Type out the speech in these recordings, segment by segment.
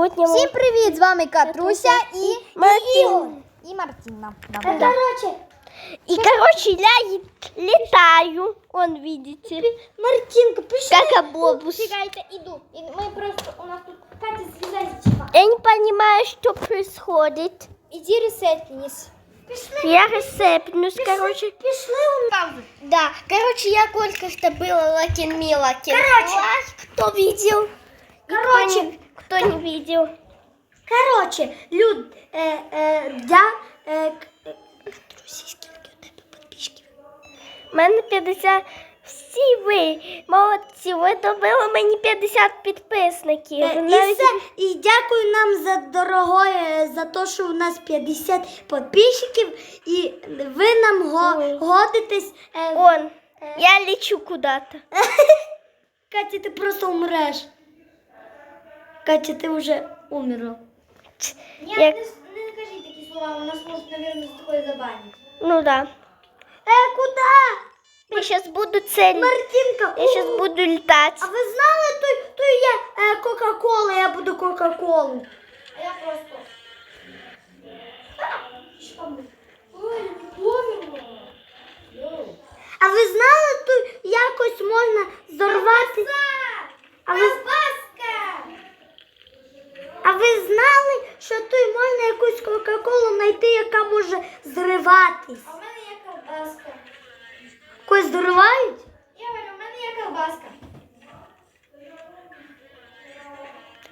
Сьогодні ми- Всім привіт! З вами Катруся і Мартін. Ігор. І Мартіна. Да. Короче, И, короче, я ле- летаю. Он, видите. Мартинка, пиши. Как обобус. Чекайте, іду. І Ми просто, у нас тут Катя зв'язочка. Я не понимаю, что происходит. Іди ресетніс. Пішли. Я ресепнусь, короче. Пішли у паузу. Да, короче, я только что была Лакин Милакин. Короче. кто видел? Короче. Кто не, видел? Короче, люд, е, е, я, е, У мене 50. Всі ви молодці, ви добили мені 50 підписників. Е, І, навіть- все, і дякую нам за дорогое, за те, що у нас 50 підписчиків, і ви нам го, годитесь. Е, Он, я лечу куда-то. Катя, ти просто умреш. Катя, ти вже умерла. Ні, не, Я- не кажіть такі слова, у нас можуть, мабуть, з такою забанити. Ну да. Е, куди? Я сейчас буду цель. Мартинка, Я сейчас буду летать. А ви знали, то, то я е, Кока-Кола, я буду Кока-Колу. А я просто. Ой, А ви знали, то якось можна зорвати? А ви, а ви знали, що тут можна якусь Кока-Колу знайти, яка може зриватись? А в мене є ковбаска. Когось зривають? Ігор, у мене є ковбаска.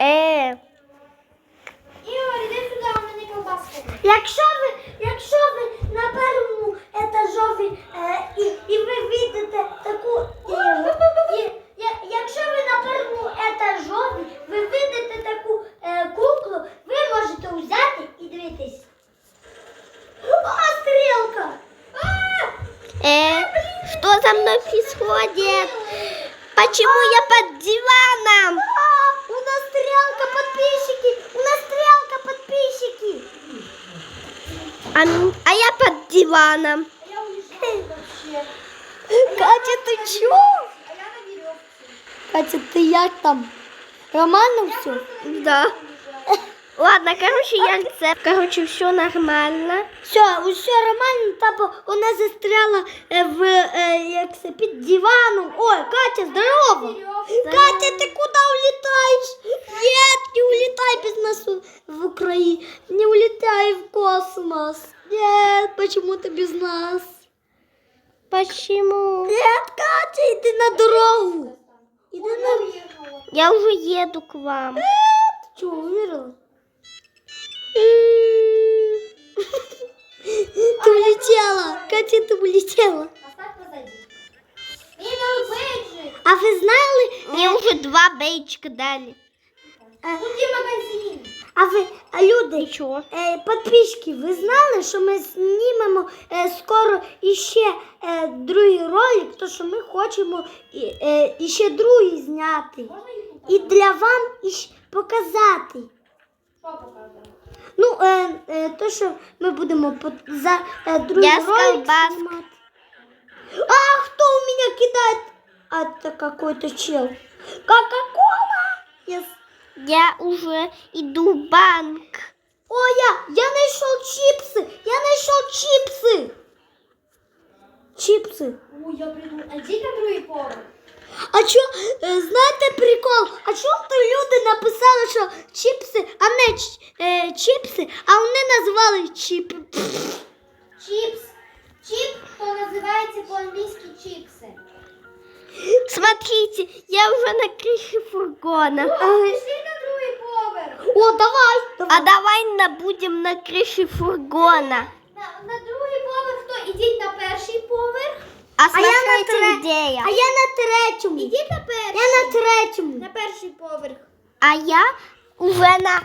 Э, Ігор, іди сюди, у мене ковбаска. Якщо ви, якщо ви на першому етажові е, і, і ви видите таку, е, і, я- якщо ви на першому етажові ви видите таку е, куклу, ви можете взяти і дивитись. О, стрілка! А! э, что за мной происходит? Почему я под диваном? А, у нас стрелка подписчики! У нас стрелка подписчики! А, м- а я под диваном. А я уїжджаю вообще. Катя, ти чо? А я на вірьовці. Катя, ти як там? Нормально все? Да. Ладно, короче, я рецепт. Короче, все нормально. Все, все нормально, тапа, вона застряла е, в, е, як це, під диваном. Ой, Катя, здорово! Катя, ти куди улітаєш? Нет, не улетай без нас у- в Україну. Не улетай в космос. Нет, почему ты без нас? Почему? Нет, Катя, иди на дорогу. Иди на... Поїхала. Я уже еду к вам. Ты что, умерла? Ты улетела. Катя, ты улетела. Остав позади. Мені дали бейджик. А ви знали? Мне уже два бейджика дали. е, Куди магазин? А ви, а люди, Ничего. е, підписчики, ви знали, що ми знімемо е, скоро іще е, другий ролик, то що ми хочемо і, е, іще другий зняти. Можна їх І для вам іще показати. Що показати? Ну, е, е, то, що ми будемо по, за е, другий Я з ролик колбаской. знімати. А кто у меня кидает? А это какой-то чел. Кока-кола! Yes. Я уже иду в банк. О, я, я нашел чипсы! Я нашел чипсы! Чипсы. Ой, я придумала. А де там другий поверх? А що, е, знаєте прикол? А чому то люди написали, що чипси, а не ч- е, чипси, а вони назвали чіп. Чіпс. Чіп, то називається по-англійськи чіпси. Смотрите, я уже на крыше фургона. Пішли на другий поверх. О, давай! давай. А давай на будем на крыше фургона. На, на другий поверх то ідіть на перший поверх. А А я на смотрите, тре- где я. А я на третьому. Ідіть на перший. Я на третьому. На перший поверх. А я уже на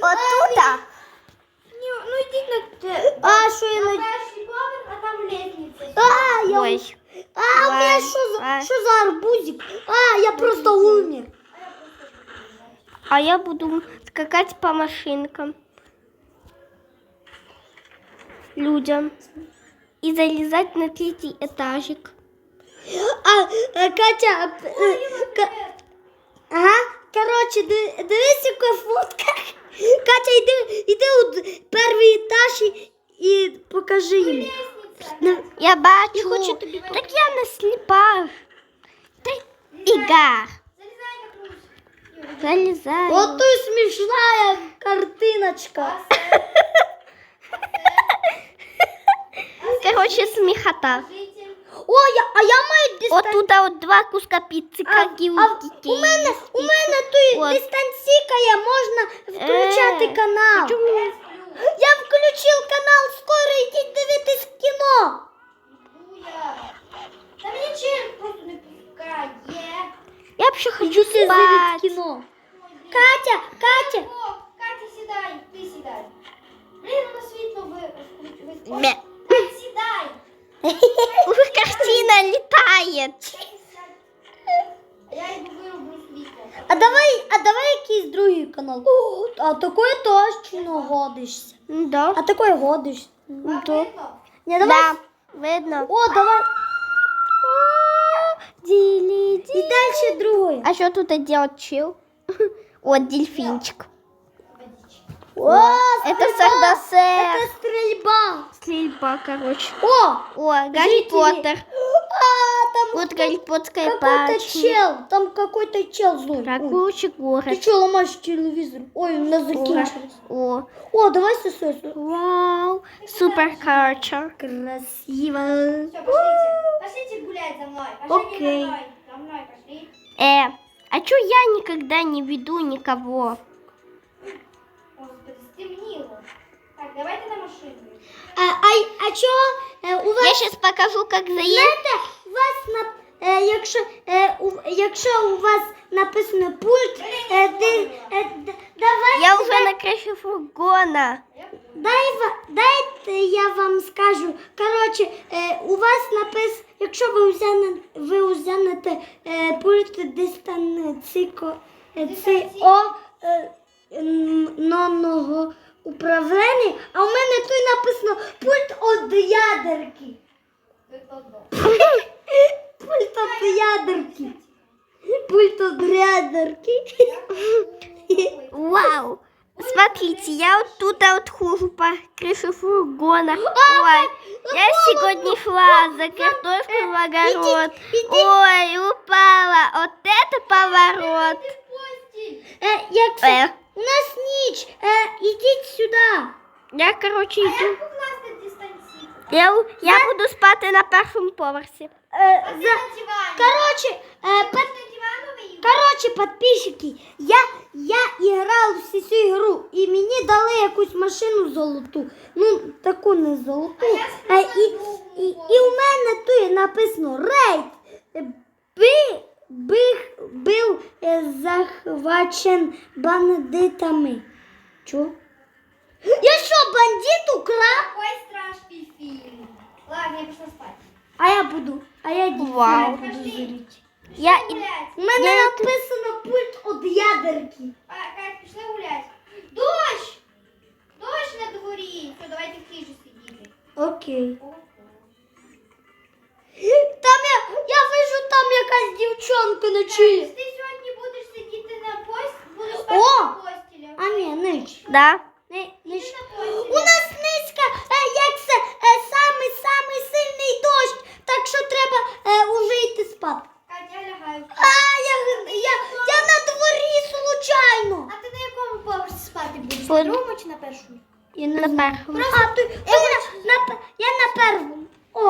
вот тут. Ні, ну йдіть на, те- А, що я на на... перший поверх, а там лестниця. А, я... Ой. А, у меня Ой, что за, ой. что за арбузик? А, я просто умер. А я буду скакать по машинкам. Людям. и залезать на третий этажик. А, э, а Катя, Ой, к... ага, короче, дивись, яка фотка. Катя, иди, иди у перший етаж и покажи їм. Я бачу. Я хочу тобі так я не сліпа. Ти залезай. Вот ты смешная картиночка. Короче, сміхота. Житель. О, я, а я маю дистанцію. Отуда от два куска піци, А, як і у а дітей. у мене, у мене тут От. дистанційка, можна включати Е, канал. чому? Я включив канал, скоро йдіть дивитись кіно. Буя. Да мне черт просто не пускает. Я б ще хочу Йдіть дивитись спати. кіно. Катя, Катя. О, Катя, сідай, ти сідай. Блін, у нас світло ви... ви... Бе. Катя, сідай. Уже картина літає. Я йду вироблю світло. А давай, а давай якийсь другий канал. О, а такої точно годишся. Да. А такої годишся. Вам то. видно? Не, давай. Да, видно. О, давай. Ділі, І ділі. далі другої. А що тут делать чил? От дельфинчик. Водички. О, Это стрільба. сардосер. Это стрельба. Стрельба, короче. О, О, Гарри Жители. Поттер. а, там Вот Гарри Поттерская какой-то чел. Там какой-то чел злой. Ой, Ракучий Ты город. что ломаешь телевизор? Ой, у нас закінчилось. О, О, давай сосису. вау. Супер карча. Красиво. Все, пошлите. Пошлите гулять за мной. Пошли Окей. за мной. За мной пошли. Э, а чё я никогда не веду никого? Так, давайте на машину. А, а, а е, у вас, Я сейчас покажу, как заехать. знаєте, у вас на, е, якщо, е, у, якщо у вас написано пульт, е, де, е, д- давайте, Я уже на крыше фургона. дай, ва- дайте я вам скажу. Коротше, е, у вас написано, якщо ви взяне, ви узянете е, пульт дистанційко, е, це о е, н- нонного управління, а у мене тут написано пульт від ядерки. Пульт від ядерки. Пульт від ядерки. Вау. Смотрите, я вот тут вот хожу по крыше фургона. Ой, я сегодня шла за картошкой в огород. Ой, упала. Вот это поворот. Е, як це? Э, я, короче, иду. Покласти. Я, я буду спати на першому поверсі. Е, за... на. Короче, е, дивановій? Короче, подписчики, я, я играл всю цю ігру, і мені дали якусь машину золоту. Ну, таку не золоту. А я Е, і, і, і у мене тут написано рейд. Би, бих, був е, захвачен бандитами. Чо? Я що, бандит украв? Какой страшний фильм. Ладно, я пішла спати. А я буду, а я дітей Вау. буду зрити. Я Пішли і- гулять. У мене Я- написано пульт від ядерки. А, Кать, пішли гулять. Дощ! Дощ на дворі. Все, давайте в хижі сидіти. Окей. Там я, я вижу, там якась дівчонка ночує. Ти сьогодні будеш сидіти на постелі, будеш спати О! на постелі. А ні, ніч. Да. На постелі. У нас низька, е, як це, е, самий самий сильний дощ, так що треба е, уже йти спати. Катя, я лягаю. А, я, я, я на дворі случайно. А ти на якому поверсі спати будеш? На другому чи на першому? Я На першому. А, ти, я, на, пе- я на первому. О,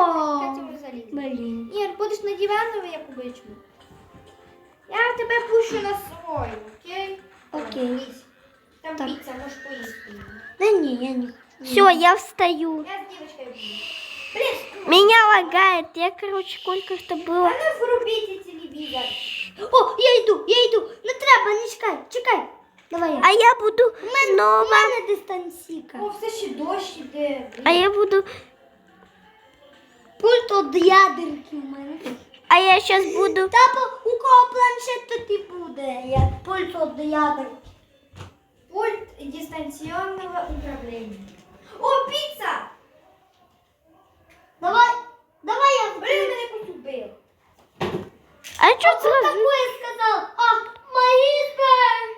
блін. Ні, будеш на диванові, як обично. Я тебе пущу на свою, окей? Окей. Дивись. Там Так. піца, можеш поїсти. Да ні, я не хочу. Все, я встаю. Я з дівчинкою буду. Блін, Меня лагает. Я, короче, сколько это а было. ну врубіть телевізор. О, я йду, я йду. Не треба, не чекай, чекай. Давай я. А я буду У снова. мене дистанційка. О, все ще дощ іде. А я буду... Пульт від ядерки у мене. А я сейчас буду... Та по- у кого планшет, то ти буде. Я пульт від ядерки. Пульт дистанційного управління. О, піца! Давай, давай я Блін, мене купив. А что Что такое сказал? А, магистр!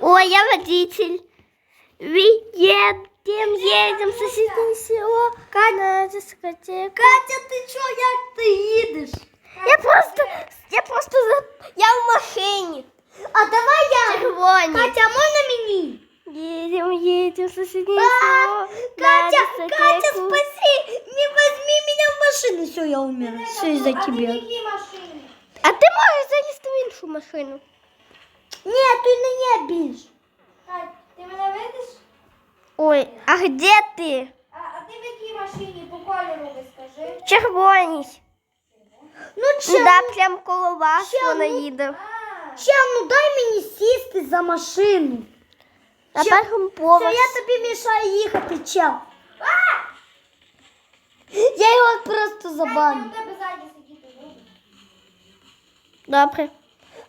О, я водитель. Виеду. едем, едем в соседнее село на дискотеку. Катя, ти чо, як ти їдеш? Я просто, я просто, за- я в машине. А давай я. Червоні. Катя, а можна мені? Едем, едем в соседнее А, село на Катя, дискотеку. Катя, спаси! Не возьми меня в машину. Все, я умер. Все из-за А ти в тебя. якій машині? А ти можеш залізти в іншу машину? Ні, ти не є більш. Кать, ти мене видиш? Ой, а де ти? А, а ти в якій машині по кольору ви скажи? Червоній. Ну, чел, Да, прям коло вас Ще вона ну- їде. А, чел, ну дай мені сісти за машину. На Ще- першому Все, поверсі. я тобі мішаю їхати, чел. Я його просто Кать, я забаню. у тебе ззаді сидіти буду. Добре.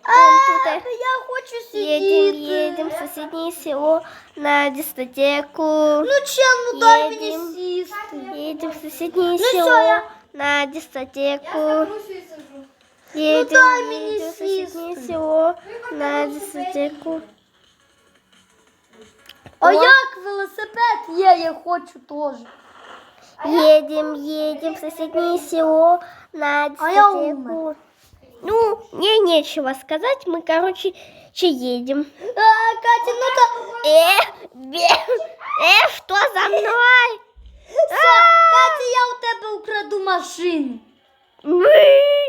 А, Вон тут. я хочу Едем, сидіти. едем в соседнее село на дискотеку. Ну, чел, ну дай мені Едем. сісти. Едем в соседнее всё, село я- на Я дискотеку. забрушу і Едем, в соседнее сесть. село на дискотеку. А О. як велосипед є, я хочу теж. Едем, едем в соседнее село на А я дискотеку. Ну, мне нечего сказать, мы, короче, че едем. А, Катя, ну то... Э, бе, э, что за мной? Все, Катя, я у тебе украду машину. Мы.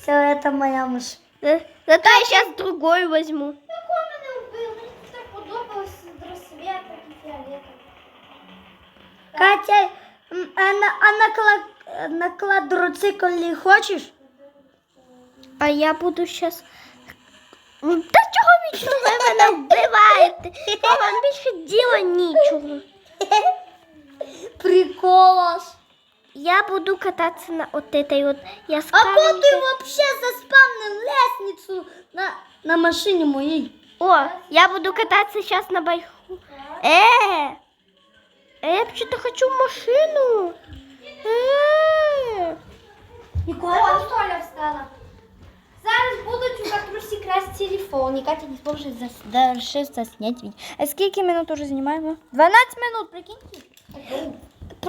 Все, это моя машина. За- Зато я сейчас другой возьму. Тако мене вбив, мені так подобалось з розсвіта і фіолетовий. Катя, м, а на, а на, кла, на квадроциклі хочеш? А я буду сейчас... Та чого вічно ви мене вбиваєте? Та Вам більше діла нічого. Я буду кататься на от этой вот А кот яскравенькой... ти вообще заспавнив лестницю на, на машині моїй. О, я буду кататься сейчас на байку. Э, э, я вообще-то хочу машину. Э. О, Толя встала. Зараз будуть у Катрусі красть телефон, і Катя не зможе зас... дальше заснять відео. А скільки минут уже знімаємо? 12 минут, прикиньте.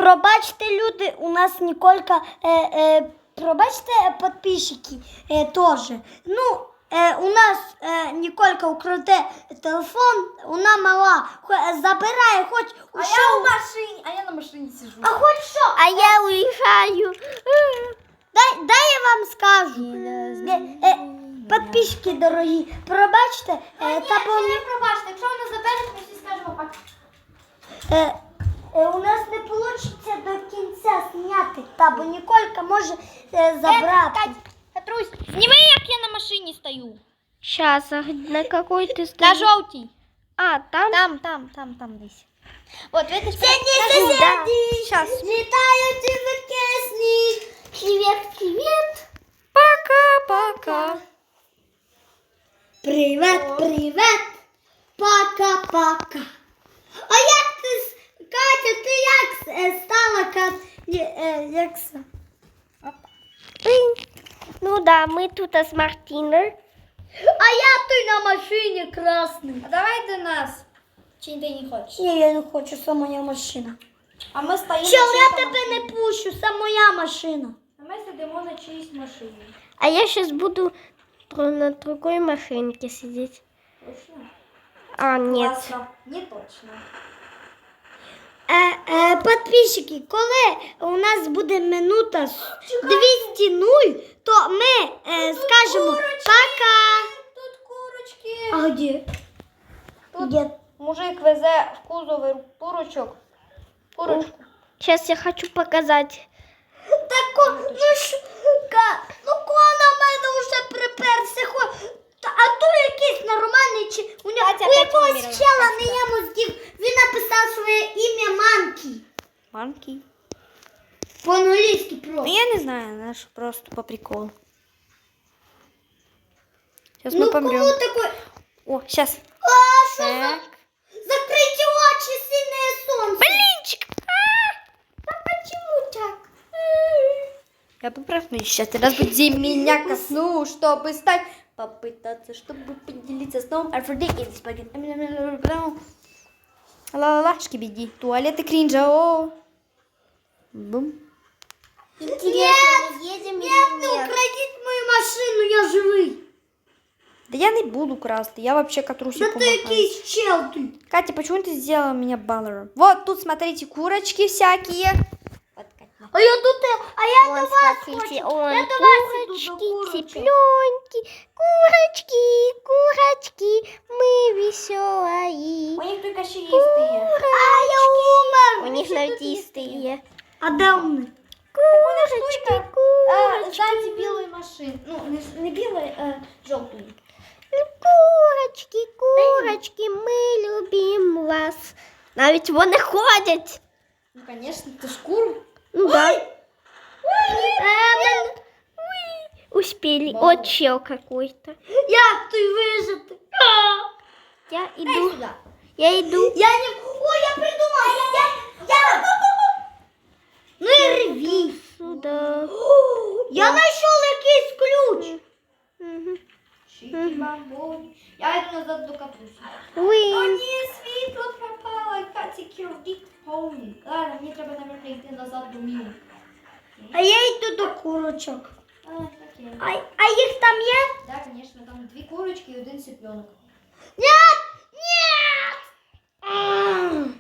Пробачте, люди, у нас Ніколька, е, е, пробачте, підписчики е, теж. Ну, е, у нас е, Ніколька украде телефон, вона мала, хо- забирає хоч у що, машині, а я на машині сижу. а хоч що. А я уезжаю. Э. Дай, дай я вам скажу. Е, е, підписчики дорогі, пробачте, е, та бо не пробачте, якщо вона забере, ми всі скажемо пак. Е, у нас не вийде до кінця зняти, та бо Ніколька може е, забрати. Катрусь, зніми, як я на машині стою. Сейчас, а на какой ты На стоишь? жовтій. А, там? Там, там, там, там десь. От, видиш, Сьогодні Да. сусіди, Щас. літають і викисні. Привіт, привіт. Пока-пока. Привіт, привіт. Пока-пока. А як ти, с- Катя, ти як е, стала, Кат, Ні, е, як с- Ну да, мы тут с Мартиной. А я той на машині красний. А давай до нас. Чи ти не хочеш? Ні, я не хочу, це моя машина. А ми стоїмо. Чел, на я чиїй тебе не машині. пущу, це моя машина. А ми сидимо на чиїсь машині. А я сейчас буду про- на другой машинке сидеть. Точно? А, нет. Класно. Не точно. Е, е, підписчики, коли у нас буде минута 200 нуль, то ми е, скажемо пока. Тут курочки. А де? Тут Де? мужик везе в кузові курочок. Курочку. Сейчас я хочу показать. Так, ну ну кого мене вже приперся, та, а то якийсь нормальний, чи у, нього, Катя, у Катя якогось Міровна, чела не є мозгів, він написав своє ім'я Манкі. Манки. По-англійськи просто. Я не знаю, наш просто по приколу. Сейчас Ну кому такой? О, сейчас. А, що за... Так. Закрийте очі, сильне сонце. Блинчик! А почему так? Я поправлю сейчас. Ты разбуди меня ко сну, чтобы стать попытаться, чтобы поделиться сном. Афродите, спагетти. Ла-ла-ла, шкибиди. Туалеты кринжа, о. Бум. Интересно, едем Нет, не украдіть мою машину, я живий. Да я не буду красти, я вообще катрусі Да помахаю. якийсь чел ти. Катя, почему ты сделала меня баллером? Вот тут, смотрите, курочки всякие. А я тут, а я Ой, до вас смотрите, хочу. ой, Я до вас курочки, цыпленки, курочки, курочки, мы веселые. У них только чистые. А я умер. У них навтистые. А де вони? Курочки, А, курочки, сзади белые машины. Ну, не, не белые, а желтые. курочки, курочки, мы любим вас. Навіть вони ходять. Ну, конечно, ты шкуру. Ну да. Э, мен- Ой, Успели. Мама. От чел какой-то. Як ти вижити? Я Дай иду. сюда. Я иду. Я не... Ой, я придумав. Я... я... Ну і реві. Сюда. Я знайшов якийсь ключ. Мгм. Чики-бамбони. Я иду назад до капуси. О, Уин. ні, світло пропало. Катя кирдик повний. Ладно, мені треба, наверное, йти назад до Мілки. А я йду до курочок. А, окей. А, а їх там є? Да, конечно, там дві курочки і один цыпленок. Нет! Нет! М.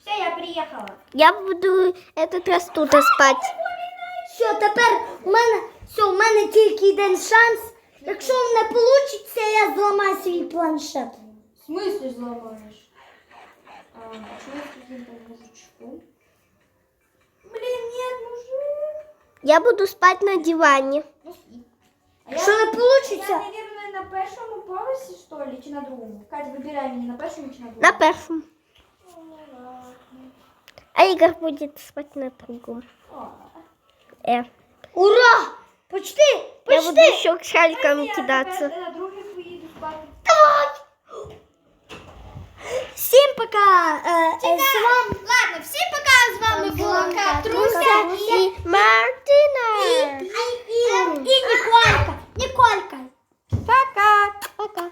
Все, я приїхала. Я буду этот раз тут спать. Все, тепер у мене, все, у мене тільки один шанс. Якщо не вийде, я зламаю свій планшет. В смысле зламаєш? А, почему я тут не мужичку? Блин, нет, мужик. Я буду спать на диване. Ну, спи. А Якщо не я, вийде, наверное, на першому поверсі, що ли, чи на другому? Катя, вибирай мені, на першому чи на другому? На первом. Ну, ладно. А Игорь будет спать на другом. О, Э. ура! Почти, Я буду почти. еще к шарикам я кидаться. тепер На другий поїду спати. Всем пока! Е, з вами... Ладно, всем пока! С вами була Катруся і... і И І, і, і, і Ніколька. Ніколька. Пока. Пока.